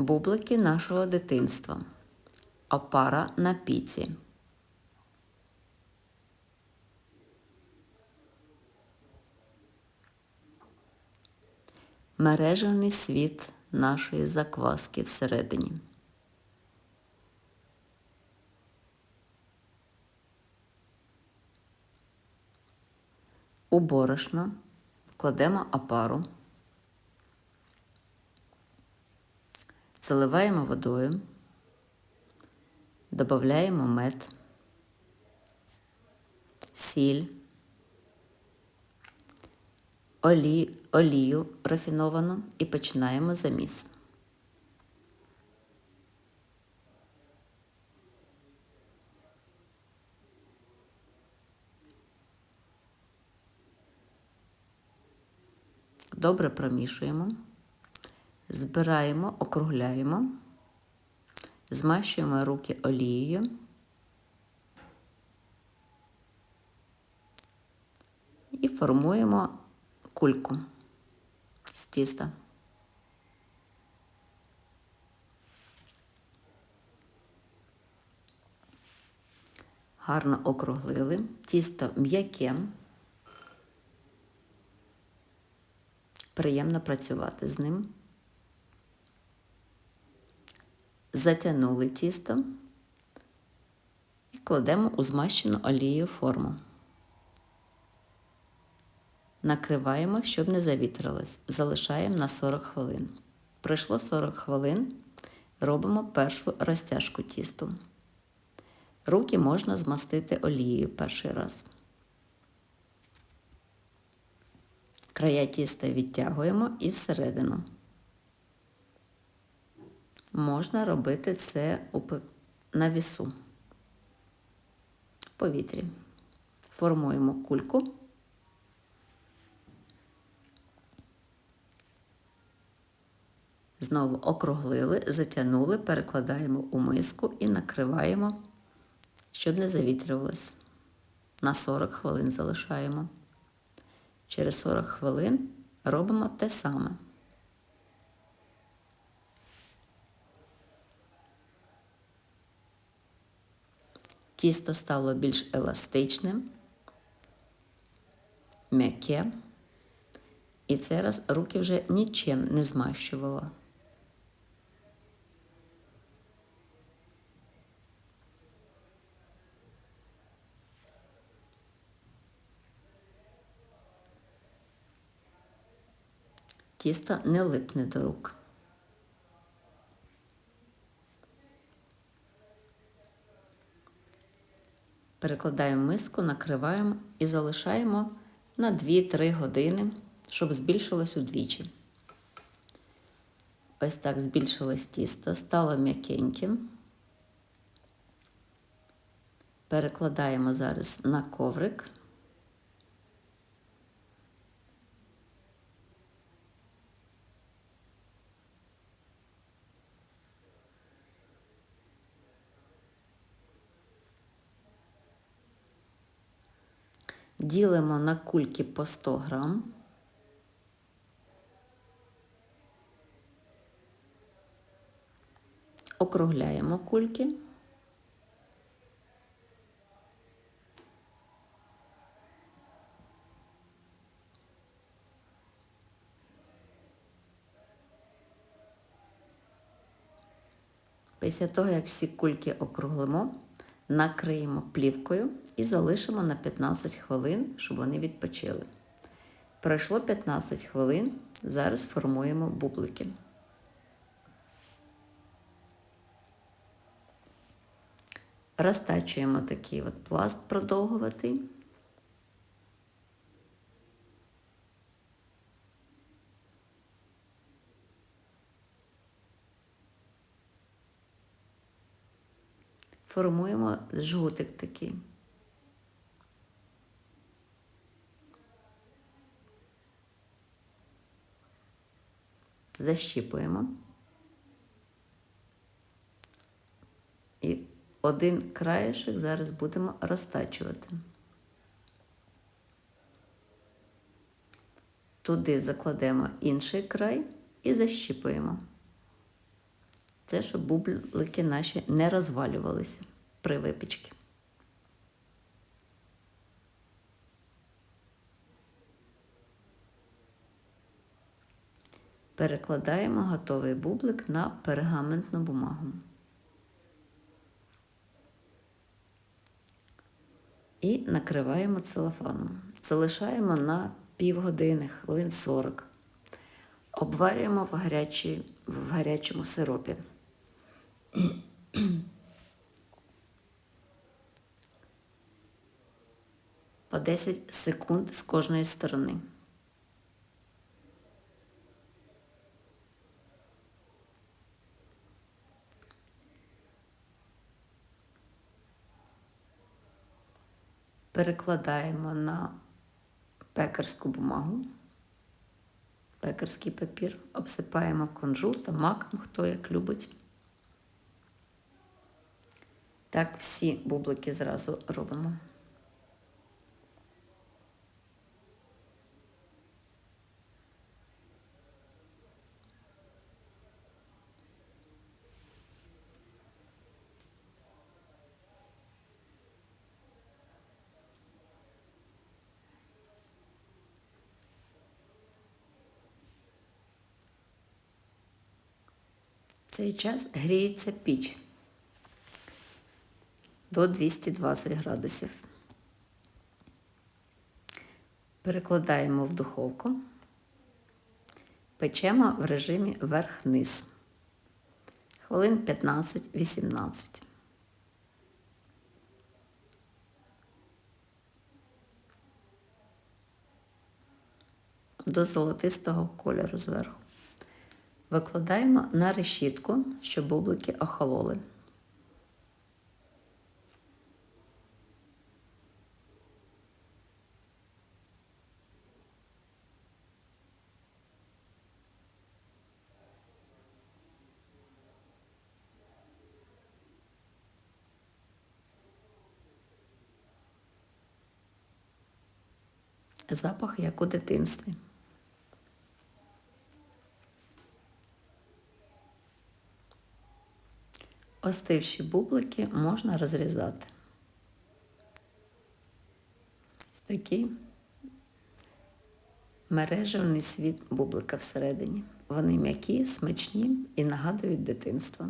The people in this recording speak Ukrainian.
Бублики нашого дитинства. Опара на піці. Мережевний світ нашої закваски всередині. У борошно кладемо опару, заливаємо водою, додаємо мед, сіль, олі, олію рафіновану і починаємо заміс. Добре промішуємо, збираємо, округляємо, змащуємо руки олією. І формуємо кульку з тіста. Гарно округлили, тісто м'яке. Приємно працювати з ним. Затягнули тісто і кладемо у змащену олією форму. Накриваємо, щоб не завітрилось. Залишаємо на 40 хвилин. Пройшло 40 хвилин, робимо першу розтяжку тісту. Руки можна змастити олією перший раз. Края тіста відтягуємо і всередину. Можна робити це на вісу в повітрі. Формуємо кульку. Знову округлили, затягнули, перекладаємо у миску і накриваємо, щоб не завітрювалось. На 40 хвилин залишаємо. Через 40 хвилин робимо те саме. Тісто стало більш еластичним, м'яке, і цей раз руки вже нічим не змащувала. Тісто не липне до рук. Перекладаємо миску, накриваємо і залишаємо на 2-3 години, щоб збільшилось удвічі. Ось так збільшилось тісто, стало м'якеньким. Перекладаємо зараз на коврик. Ділимо на кульки по 100 грам. Округляємо кульки. Після того, як всі кульки округлимо, накриємо плівкою і залишимо на 15 хвилин, щоб вони відпочили. Пройшло 15 хвилин, зараз формуємо бублики. Розтачуємо такий от пласт продовгуватий. Формуємо жгутик такий. Защіпуємо. І один краєшок зараз будемо розтачувати. Туди закладемо інший край і защіпуємо. Це щоб бублики наші не розвалювалися при випічці. Перекладаємо готовий бублик на пергаментну бумагу. І накриваємо целофаном. Залишаємо на півгодини, хвилин 40. Обварюємо в, гарячій, в гарячому сиропі. По 10 секунд з кожної сторони. Перекладаємо на пекарську бумагу, пекарський папір, обсипаємо кунжутом, маком, хто як любить. Так всі бублики зразу робимо. Цей час гріється піч до 220 градусів. Перекладаємо в духовку, печемо в режимі верх-низ. Хвилин 15-18. До золотистого кольору зверху. Викладаємо на решітку, щоб бублики охололи. Запах як у дитинстві. Остивші бублики можна розрізати. Ось такий мережевний світ бублика всередині. Вони м'які, смачні і нагадують дитинство.